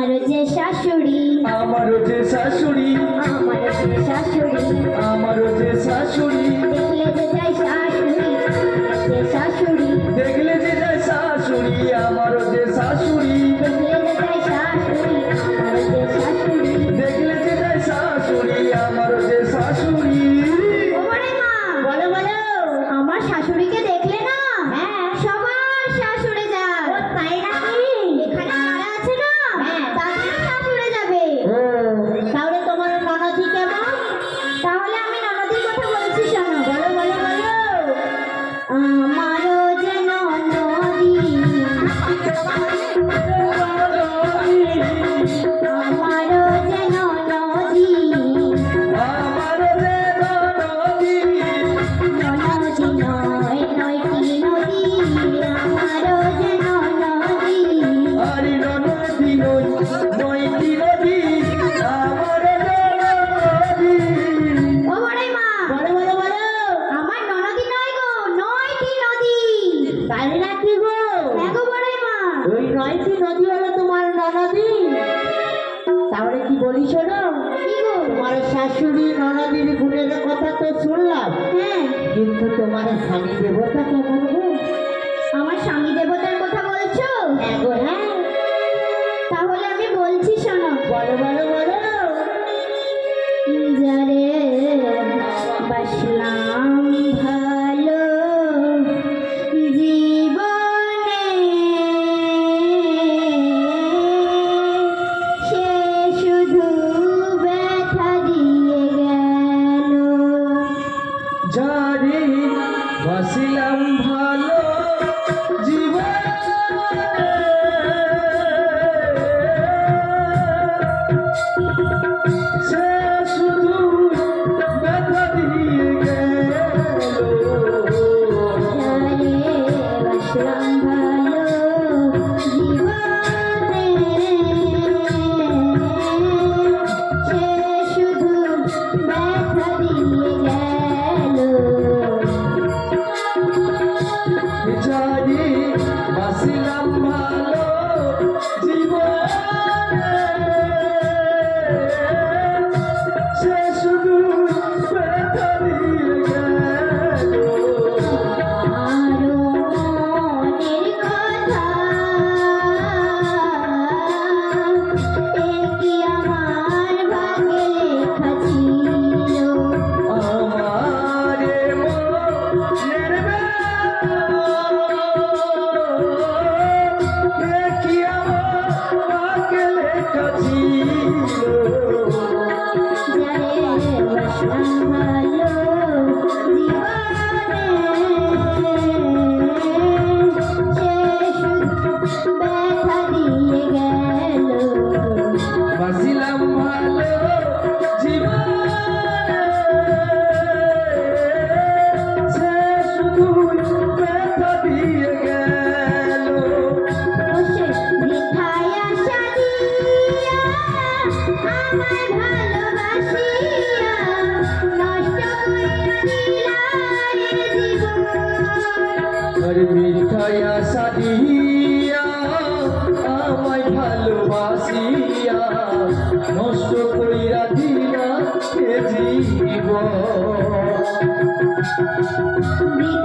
আমার যে শাশুড়ি। আমার যে শাশুড়ি। আমার যে শাশুড়ি। আমার যে শাশুড়ি। দেখলে যে যাই শাশুড়ি যে শাশুড়ি। দেখলে যে যাই শাশুড়ি আমার যে শাশুড়ি। দেখলে যে যাই শাশুড়ি আমার যে শাশুড়ি। দেখলে যে যাই শাশুড়ি আমার যে তাহলে কি বলি শোনো? তোমার শাশুড়ি ননদির গুণের কথা তো শুনলাম। হ্যাঁ। কিন্তু তোমার স্বামী দেবতা কেমন আমার স্বামী দেবতার কথা বলছো? হ্যাঁ, হ্যাঁ তাহলে আমি বলছি শোনো। বলো বলো বলো। যারে বাসলাম। Be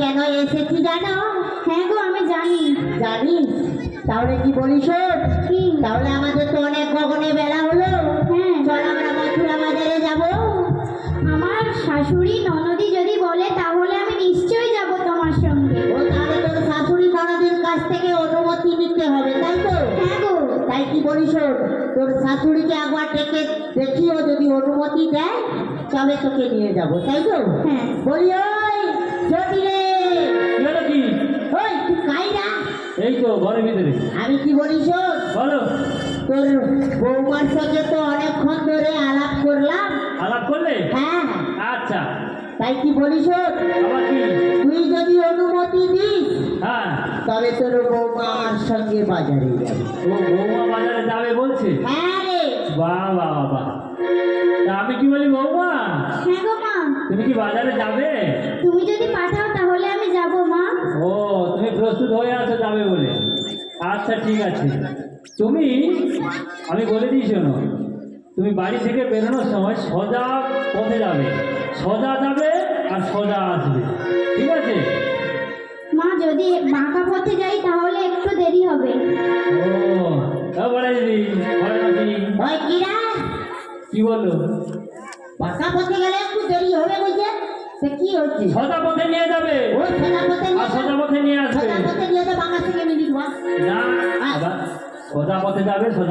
কেন এসেছি জানো? হ্যাঁ গো আমি জানি। জানিস তাহলে কি বলিস? কি? তাহলে আমাদের তো অনেক গগনে বেলা হলো। হ্যাঁ। চল আমরা মথুরা বাজারে যাব। আমার শাশুড়ি ননদি যদি বলে তাহলে আমি নিশ্চয়ই যাব তোমার সঙ্গে। ও তাহলে তোর শাশুড়ি ননদের কাছ থেকে অনুমতি নিতে হবে তাই তো? হ্যাঁ গো। তাই কি বলিস? তোর শাশুড়িকে একবার ডেকে দেখিও যদি অনুমতি দেয়। তবে তোকে নিয়ে যাব তাই তো? হ্যাঁ। বলি ওই জটি রে কি? ওই তুই খাই না? এই তো ঘরের ভিতরে। আমি কি বলি শোন? বলো। তোর বৌমার সঙ্গে তো অনেকক্ষণ ধরে আলাপ করলাম। আলাপ করলে? হ্যাঁ। আচ্ছা। তাই কি বলি শোন? তুই যদি অনুমতি দিস হ্যাঁ। তবে তোর বৌমা আমার সঙ্গে বাজারে যাবে। ও বৌমা বাজারে যাবে বলছে? হ্যাঁ রে। বাহ বাহ বাহ। তুমি কি বাজারে যাবে? তুমি যদি পাঠাও তাহলে আমি যাব মা। ও তুমি প্রস্তুত হয়ে আছো যাবে বলে। আচ্ছা ঠিক আছে। তুমি আমি বলে দিই শোনো তুমি বাড়ি থেকে বেরোনোর সময় সোজা পথে যাবে। সোজা যাবে আর সোজা আসবে। ঠিক আছে? মা যদি বাঁকা পথে যাই তাহলে একটু দেরি হবে। ও বলে দিদি বলে কি বলল? বাঁকা পথে গেলে একটু দেরি হবে বুঝে সে কি হচ্ছে? সদা পথে নিয়ে যাবে। ওই সদা পথে আর সদা পথে নিয়ে আসবে। সদা পথে নিয়ে যাবে বাংলা থেকে মিলিট না আবার সোজা পথে যাবে সোজা